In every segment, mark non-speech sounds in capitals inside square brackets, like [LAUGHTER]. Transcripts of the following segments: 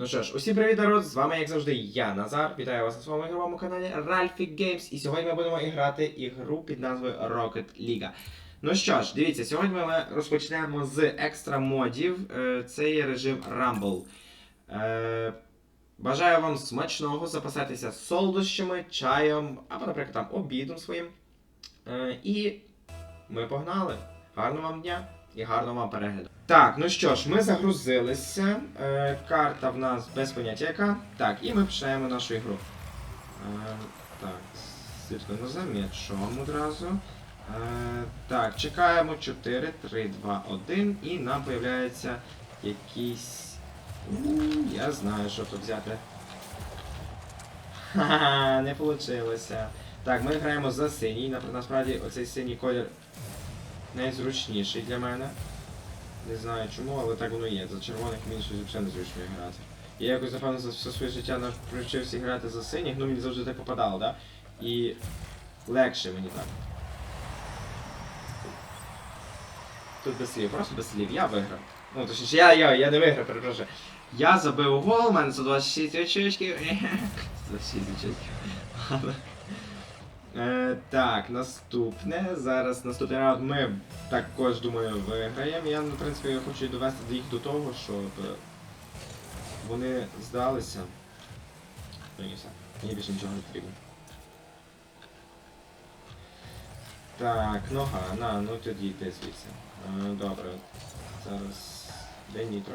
Ну що ж, усім привіт, народ! З вами, як завжди, я, Назар. Вітаю вас на своєму ігровому каналі Ralphie Games. І сьогодні ми будемо грати ігру під назвою Rocket League. Ну що ж, дивіться, сьогодні ми розпочнемо з екстра модів. Е, Це є режим Rumble. Е, Бажаю вам смачного запасатися солодощами, чаєм або, наприклад, там обідом своїм. Е, І ми погнали. Гарного вам дня і гарного вам перегляду. Так, ну що ж, ми загрузилися. Е, карта в нас без поняття яка. Так, і ми починаємо нашу ігру. Е, так, слідкуємо за м'ячом одразу. Е, так, чекаємо 4, 3, 2, 1 і нам появляється якийсь. Я знаю, що тут взяти. Ха-ха, не вийшло. Так, ми граємо за синій. Насправді оцей синій колір найзручніший для мене. Не знаю чому, але так воно є. За червоних мені щось взагалі незручно грати. Я якось, напевно, за все своє життя навчився грати за синіх, ну мені завжди так попадало, да? І легше мені так. Тут без слів, просто без слів. Я виграв. Ну, точніше, я, я, я не виграв, перепрошую. Я забив гол, у мене 126 очечків. 126 очечків. Ладно. Е, так, наступне. Зараз наступний раунд ми також, думаю, виграємо. Я, в принципі, хочу довести їх до того, щоб вони здалися. Ну і все. Мені більше нічого не потрібно. Так, нога, на, ну тоді йди звідси. Е, добре. Зараз. Де нітро?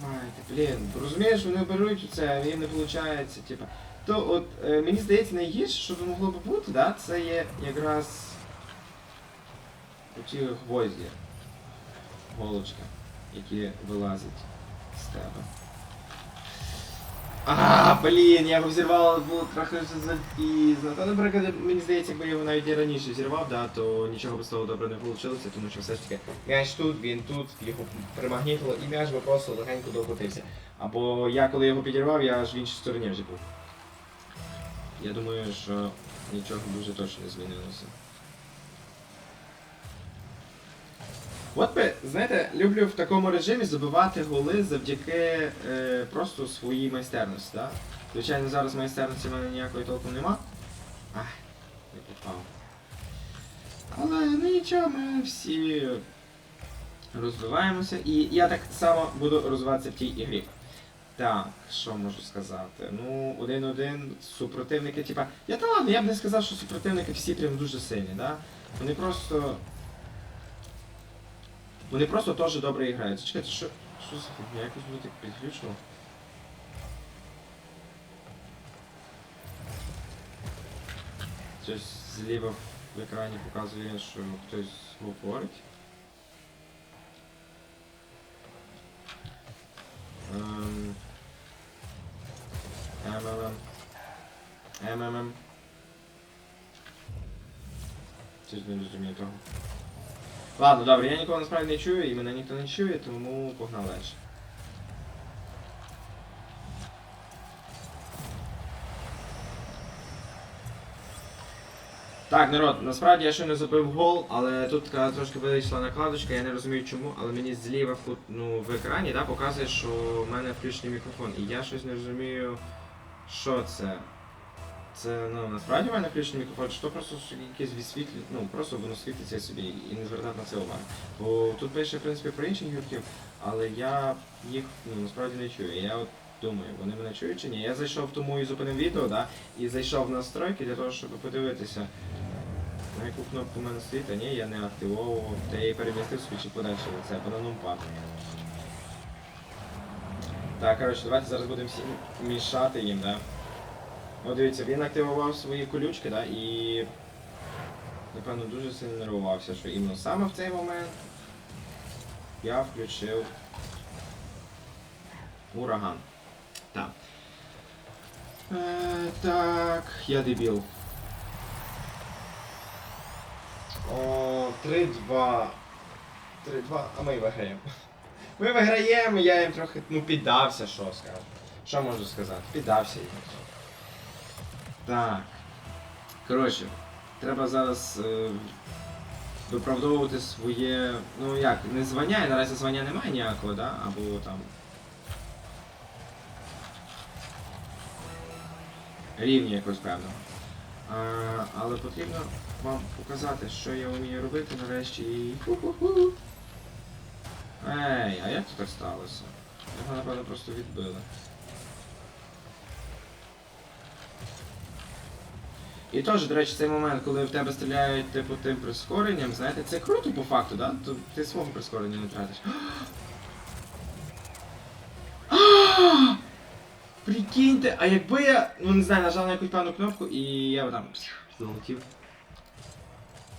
Давайте, блін, розумієш, вони беруть це, їм не виходить, типу. То от е, мені здається, найгірше, що би могло би бути, да, це є якраз оті гвозді, голочка, які вилазять з тебе. А, блін, я його взірвав, було трохи запізно. Та, наприклад, мені здається, якби я його навіть і раніше зірвав, да, то нічого б з того добре не вийшло, тому що все ж таки м'яч тут, він тут, його примагнітило, і м'яч би просто легенько докотився. Або я коли його підірвав, я аж в іншій стороні вже був. Я думаю, що нічого дуже точно не змінилося. От би, знаєте, люблю в такому режимі забивати голи завдяки е, просто своїй майстерності. Да? Звичайно, зараз майстерності в мене ніякої толком нема. Ах, не попав. Але ну нічого, ми всі розвиваємося. І я так само буду розвиватися в тій ігрі. Так, що можу сказати? Ну, один-один, супротивники, типа. Я та ладно, я б не сказав, що супротивники всі прям дуже сильні, да? Вони просто. Вони просто теж добре грають. Чекайте, що. Що за фігня? Якось буде так підключено. Щось зліва в екрані показує, що хтось говорить. Ем... МММ. МММ. Щось не розумію того. Ладно, добре, я нікого насправді не чую, і мене ніхто не чує, тому погнали далі. Так, народ, насправді я ще не забив гол, але тут така трошки вийшла накладочка, я не розумію чому, але мені зліва в, ну, в екрані да, показує, що в мене включений мікрофон. І я щось не розумію, що це. Це ну насправді мене включений мікрофон, чи то просто якесь відсвітлі, ну просто воно світиться собі і не звертати на це увагу. Бо тут пише в принципі про інших гравців, але я їх ну, насправді не чую. Я от думаю, вони мене чують чи ні. Я зайшов тому і зупинив відео, да, і зайшов в настройки для того, щоб подивитися. На яку кнопку в мене стоїть, а ні, я не активовував, та я її перемістив собі чи подальше це, або на нумпад. Так, коротше, давайте зараз будемо всі мішати їм, да. От дивіться, він активував свої колючки, да, і напевно дуже сильно нервувався, що іменно саме в цей момент я включив ураган. Так. Е, так, я дебіл. О, 3-2. 3-2, а ми виграємо. Ми виграємо, я їм трохи ну, піддався, що скажу. Що можу сказати? Піддався їм. Так. Коротше, треба зараз е, виправдовувати своє. Ну як, не звання, і наразі звання немає ніякого, да? Або там. Рівня якось певного. А, але потрібно вам показати, що я вмію робити нарешті і. Ху-ху-ху. Ей, а як це так сталося? Його, напевно, просто відбили. І теж, до речі, цей момент, коли в тебе стріляють типу тим прискоренням, знаєте, це круто по факту, да? То ти свого прискорення не тратиш. Прикиньте, а якби я, ну не знаю, нажав на якусь певну кнопку і я б там залетів.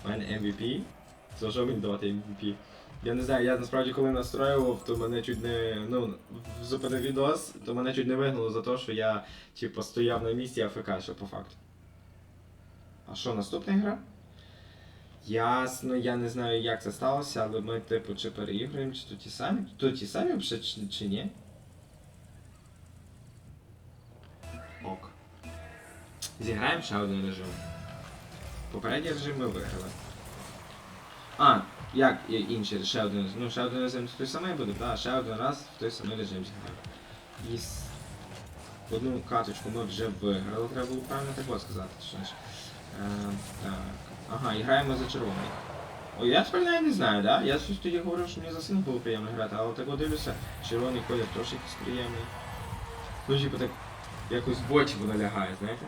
У мене MVP. За що мені давати MVP? Я не знаю, я насправді коли настроював, то мене чуть не. Ну, зупинив відос, то мене чуть не вигнало за те, що я типу стояв на місці АФК, що по факту. А що, наступна гра? Ясно, я не знаю, як це сталося, але ми, типу, чи переігруємо, чи то ті самі. То ті самі вже чи, чи ні? Ок. Зіграємо ще один режим. Попередній режим ми виграли. А, як інший, ще один режим. Ну, ще один режим той самий буде, так, ще один раз в той самий режим зіграємо. І одну каточку ми вже виграли, треба було правильно так сказати, що ж. Е, так. Ага, і граємо за червоний. Ой, я навіть не знаю, да? Я щось тоді говорив, що мені за синій було приємно грати, але так дивлюся, червоний колір якийсь приємний. Ну, типу так якось в очі воно лягає, знаєте?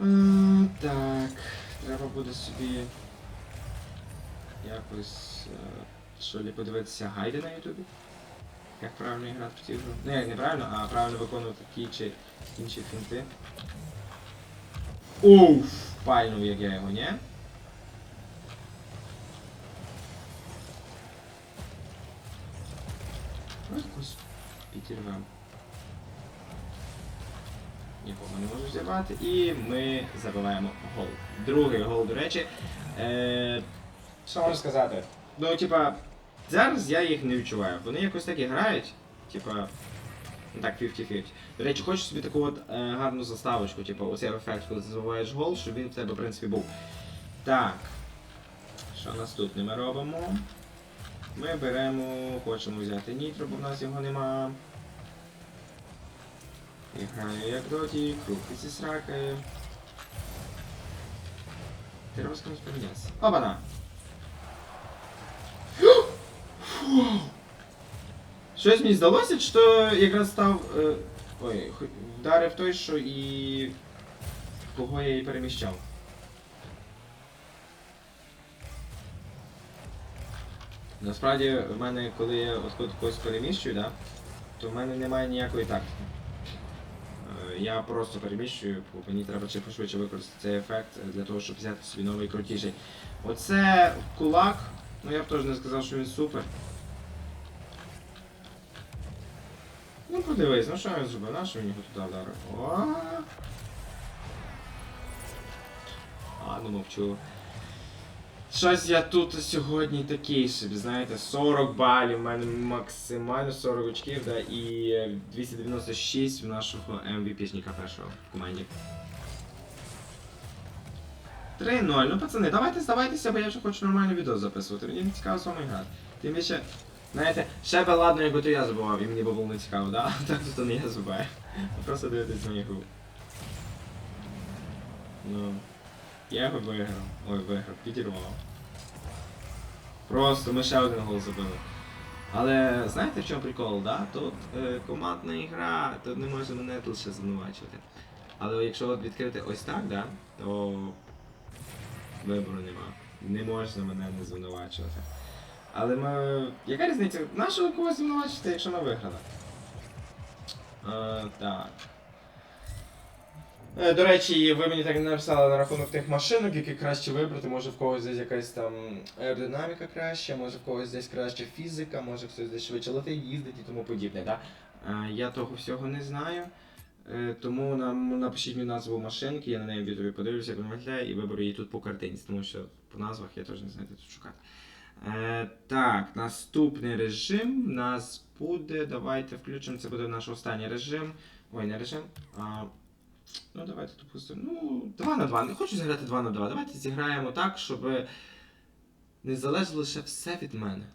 Е, так, треба буде собі якось е, що ли подивитися гайди на ютубі. Як правильно грати в цю гру. Ну як не правильно, а правильно виконувати ті чи інші фінти. Уф! Пальнув як я його, ні? Якось підірвемо. Нікого не можу зірвати. І ми забиваємо гол. Другий гол, до речі. Е, що можу сказати? Ну, типа, зараз я їх не відчуваю. Вони якось так і грають. Типа. Ну так, 50-50. До речі, хочу собі таку от е, гарну заставочку, типу, оцей ефект, коли ти забуваєш гол, щоб він в тебе, в принципі, був. Так. Що наступне ми робимо? Ми беремо, хочемо взяти нітро, бо в нас його нема. І граю як доті, крутиться сраки. Треба з кимось помінятися. Опана! Щось мені здалося, то якраз став. Е, ой, вдарив той, що і. кого я і переміщав. Насправді, в мене, коли я от когось переміщую, да, то в мене немає ніякої тактики. Е, Я просто переміщую, бо мені треба чи пошвидше використати цей ефект для того, щоб взяти собі новий крутіший. Оце кулак, ну я б теж не сказав, що він супер. Ну подивись, ну що він зробив, на що він його туди вдарив? О! А, ну мовчу. Щось я тут сьогодні такий собі, знаєте, 40 балів, в мене максимально 40 очків, да, і е, 296 в нашого MVP-шника першого в команді. 3-0. Ну, пацани, давайте здавайтеся, бо я вже хочу нормальне відео записувати. Мені не цікаво з вами грати. Тим більше, знаєте, ще би ладно, якби то я забував, і мені би було не цікаво, да? [LAUGHS] Так то не я забуваю. Просто дивитись на ігру. Ну. Я його виграв. Ой, виграв, підірвав. Просто ми ще один гол забили. Але знаєте в чому прикол, да? Тут е, командна ігра, тут не може мене лише звинувачувати. Але якщо от відкрити ось так, да, то вибору нема. Не можна мене не звинувачувати. Але ми. Яка різниця? Нашого когось звинувачити, якщо ми виграли? Е, так. Е, До речі, ви мені так не написали на рахунок тих машинок, які краще вибрати. Може в когось десь якась там аеродинаміка краща, може в когось десь краща фізика, може хтось десь швидше летить, їздить і тому подібне. Да? Е, Я того всього не знаю. Е, Тому нам напишіть мені назву машинки, я на неї в ютубі подивлюся, як вона і виберу її тут по картинці, тому що по назвах я теж не знаю, де тут шукати. Е, так, наступний режим у нас буде. Давайте включимо. Це буде наш останній режим. Ой, не режим. А, Ну, давайте допустимо. Ну, 2 на 2. Не хочу зіграти 2 на 2. Давайте зіграємо так, щоб не залежало лише все від мене.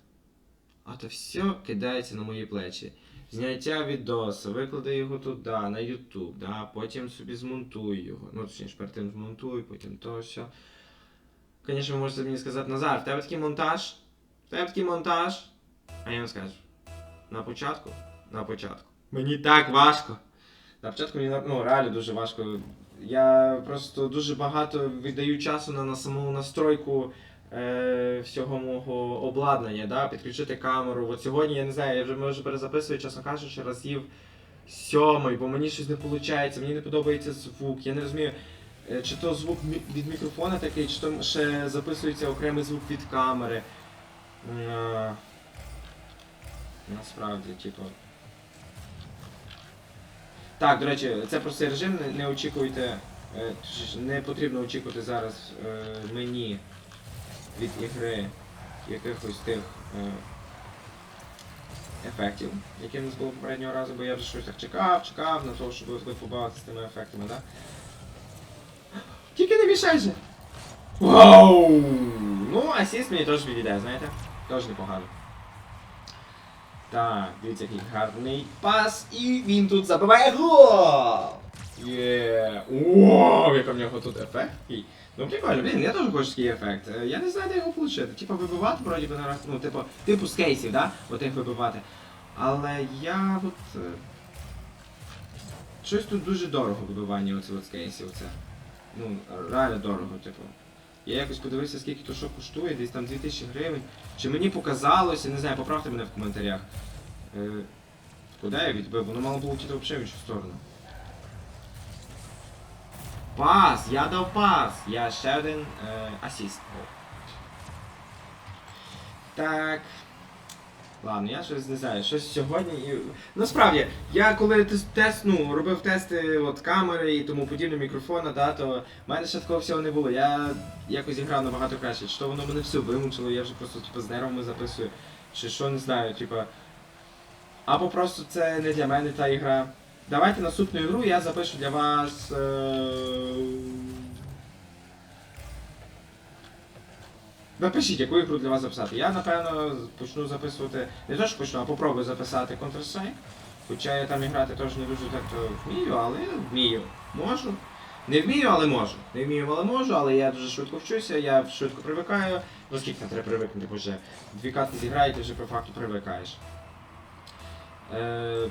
А то все кидається на мої плечі. Зняття відоса, виклади його туди, на YouTube, да? потім собі змонтую його. Ну, точніше, перед тим змонтую, потім то все. Звісно, ви можете мені сказати, Назар, в тебе такий монтаж? В тебе такий монтаж? А я вам скажу. На початку? На початку. Мені так важко. На початку мені ну, реально дуже важко. Я просто дуже багато віддаю часу на, на саму настройку е, всього мого обладнання, да? підключити камеру. От сьогодні, я не знаю, я вже може перезаписую, чесно кажучи, разів сьомий, бо мені щось не виходить, мені не подобається звук. Я не розумію, чи то звук від мікрофона такий, чи то ще записується окремий звук від камери. Е, Насправді, типу. Так, до речі, це простий режим, не, очікуйте. е, Не потрібно очікувати зараз е, мені від ігри якихось тих е, ефектів, які в нас було попереднього разу, бо я вже щось так чекав, чекав на те, щоб ви побавитися з тими ефектами, так? Тільки не мішай же! Вау! Ну, асіст мені теж відійде, знаєте? Теж непогано. Так, дивіться, який гарний пас, і він тут забиває гол! Є! Вау, яка в нього тут ефект. Ну прикольно, блін, я теж хочу такий ефект. Е, Я не знаю, де його отримати. Типа вибивати, вроді би на ну, типу, типу з кейсів, да? От їх вибивати. Але я от. е, Щось тут дуже дорого вибивання оце от з кейсів. Це. Ну, реально дорого, типу. Я якось подивився, скільки то що коштує, десь там 2000 гривень. Чи мені показалося, не знаю, поправте мене в коментарях. Е, куди я відбив? Воно мало було взагалі в іншу сторону. Пас! Я дав пас! Я ще один е, асіст. Так. Ладно, я щось не знаю, щось сьогодні. і- Насправді, я коли тест, ну, робив тести от, камери і тому подібне мікрофона, да, то в мене ще такого всього не було. Я якось грав набагато краще. Чи то воно мене все вимучило, я вже просто типу, з нервами записую, чи що не знаю, типа. Або просто це не для мене та ігра. Давайте наступну ігру я запишу для вас. Е... Напишіть, яку ігру для вас записати. Я напевно почну записувати. Не то, що почну, а попробую записати Counter-Strike. Хоча я там і грати теж не дуже так то вмію, але вмію. Можу. Не вмію, але можу. Не вмію, але можу, але я дуже швидко вчуся, я швидко привикаю. Ну скільки там треба привикнути, бо вже дві катки зіграє, ти вже по факту привикаєш. Е,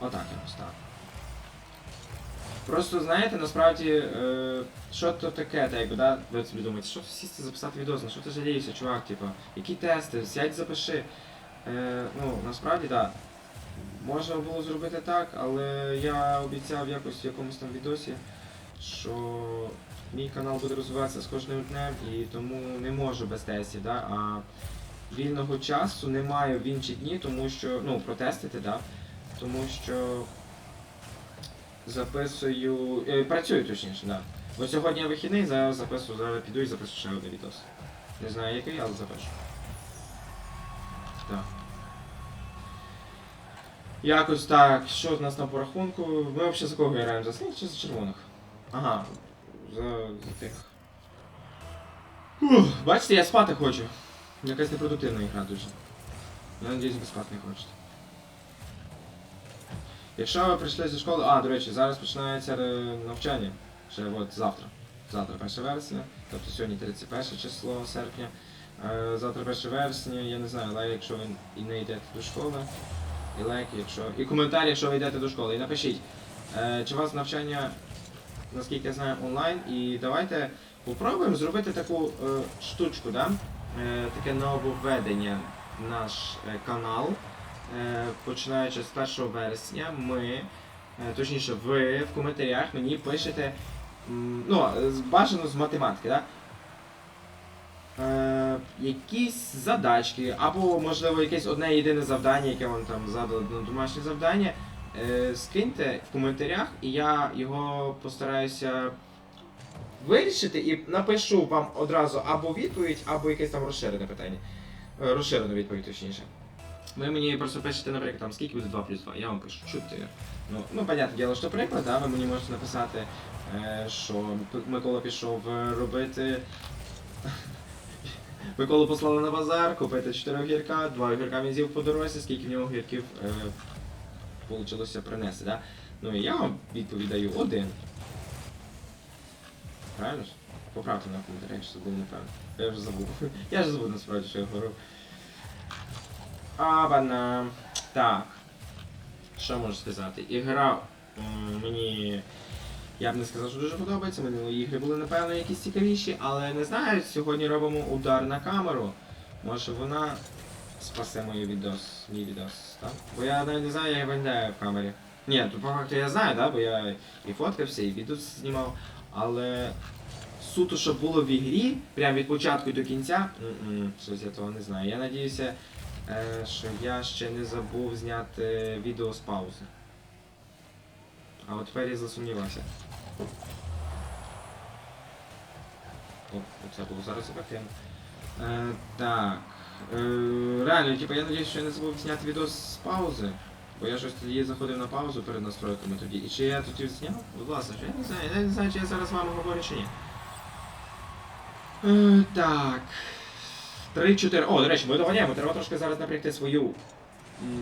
отак якось так. Просто знаєте, насправді, е, що то таке, так якби, да? ви собі думаєте, що сісти записати відео, на що ти жалієшся, чувак, типу, які тести, сядь запиши. Е, ну, насправді, так. Да. Можна було зробити так, але я обіцяв якось в якомусь там відосі, що мій канал буде розвиватися з кожним днем і тому не можу без тестів, да? а вільного часу не маю в інші дні, тому що, ну, протестити, да? тому що записую, е, працюю точніше, да. Бо сьогодні я вихідний, зараз записую, зараз піду і запишу ще один відос. Не знаю який, але запишу. Так. Якось так, що в нас там по рахунку? Ми взагалі за кого граємо? За синіх чи за червоних? Ага, за, за тих. Ух, бачите, я спати хочу. Якась непродуктивна ігра дуже. Я надіюсь, ви спати не хочете. Якщо ви прийшли зі школи. А, до речі, зараз починається е, навчання. Ще от завтра. Завтра 1 вересня, тобто сьогодні 31 число серпня. Е, Завтра 1 вересня, я не знаю, лайк, якщо ви і не йдете до школи. І лайк, якщо. І коментар, якщо ви йдете до школи. І напишіть, е, чи у вас навчання, наскільки я знаю, онлайн. І давайте попробуємо зробити таку штучку, да? таке нововведення наш канал. Е, починаючи з 1 вересня, ми, е, точніше, ви в коментарях мені пишете, ну, бажано з математики, да? Е, якісь задачки, або, можливо, якесь одне єдине завдання, яке вам там задали на домашнє завдання. Е, скиньте в коментарях, і я його постараюся вирішити і напишу вам одразу або відповідь, або якесь там розширене питання. Е, розширену відповідь, точніше. Ви мені просто пишете, наприклад, там скільки буде 2 плюс 2, я вам пишу 4. Ну, ну понятне діло, що приклад, да, ви мені можете написати, е, що Микола пішов е, робити. [LAUGHS] Миколу послали на базар, купити 4 огірка, 2 огірка він з'їв по дорозі, скільки в нього огірків е, вийшло принести, да? Ну і я вам відповідаю один. Правильно ж? Поправте на коментарях, що забув, напевно. Я вже забув. [LAUGHS] Я вже забув насправді, що я говорив. Абана. Так. Що можу сказати? Ігра мені. Я б не сказав, що дуже подобається. Минулі ігри були, напевно, якісь цікавіші, але не знаю, сьогодні робимо удар на камеру. Може вона спасе мій відос, мій відос, так? Бо я навіть не знаю, я виглядаю в камері. Ні, то по факту я знаю, да? бо я і фоткався, і відео знімав, але суто, що було в ігрі, прям від початку до кінця, щось я того не знаю. Я надіюся, що я ще не забув зняти відео з паузи. А от тепер я засумнівався. О, це було зараз ефективно. Е, так. Е, реально, типу, я надіюсь, що я не забув зняти відео з паузи. Бо я щось тоді заходив на паузу перед настройками тоді. І чи я тоді зняв? Будь ласка, я не знаю. Я не знаю, чи я зараз з вами говорю чи ні. Е, так. 3-4. О, до речі, ми доганяємо. Треба трошки зараз напрягти свою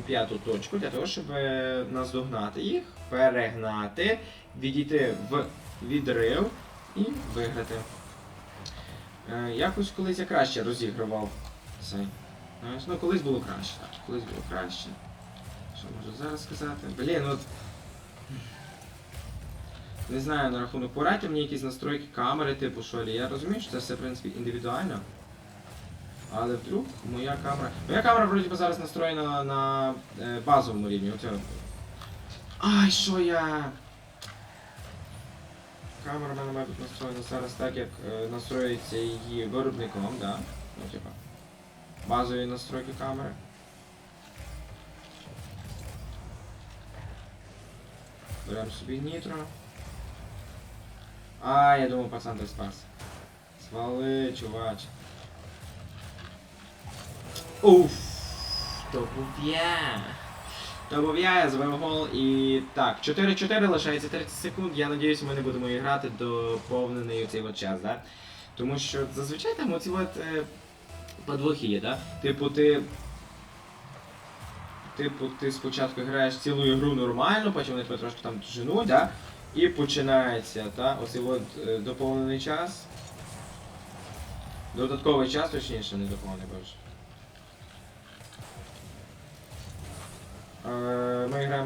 п'яту точку для того, щоб е, наздогнати їх, перегнати, відійти в відрив і виграти. Е, якось колись я краще розігрував цей. Ну колись було краще, так. Колись було краще. Що можу зараз сказати? Блін, от. Не знаю на рахунок порадьте мені якісь настройки камери, типу що Я розумію, що це все в принципі індивідуально. Але вдруг моя камера. Моя камера вроді би зараз настроєна на е, базовому рівні. Оце. Ай, що я. Камера в мене має бути настроєна зараз так, як е, настроїться її виробником, да? Ну, типа. Базові настройки камери. Беремо собі нітро. А, я думав, пацан ти спас. Свали, чувач. Уф! То був я. То був я, я забив гол і. Так, 4-4 лишається 30 секунд. Я надіюсь, ми не будемо грати до повнений цей от час, да? Тому що зазвичай там оці от е, подвохи є, да? Типу ти. Типу, ти спочатку граєш цілу ігру нормально, потім вони тебе трошки там женуть, да? І починається, та? Оцей от е, доповнений час. Додатковий час, точніше, не доповнений, боже.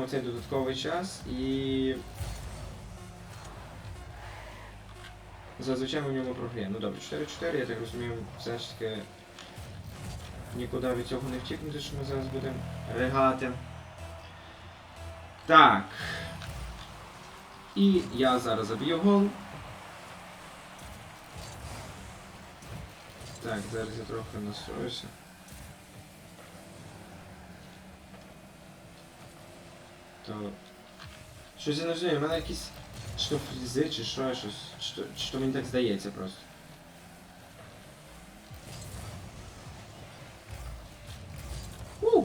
Е, цей додатковий час і. Зазвичай ми в ньому програємо. Ну добре, 4-4, я так розумію, все ж таки нікуди від цього не втікнути, що ми зараз будемо ригати. Так. І я зараз заб'ю гол. Так, зараз я трохи настроюся. То... Щось я не розумію, в мене якісь що фрізи, чи що, щось, що, що мені так здається просто. У!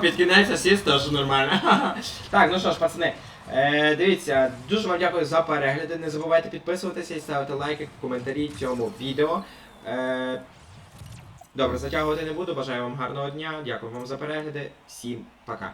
Під кінець асіст теж нормально. [LAUGHS] так, ну що ж, пацани. Е, дивіться, дуже вам дякую за перегляди. Не забувайте підписуватися і ставити лайки, коментарі цьому відео. Е, добре, затягувати не буду. Бажаю вам гарного дня. Дякую вам за перегляди. Всім пока.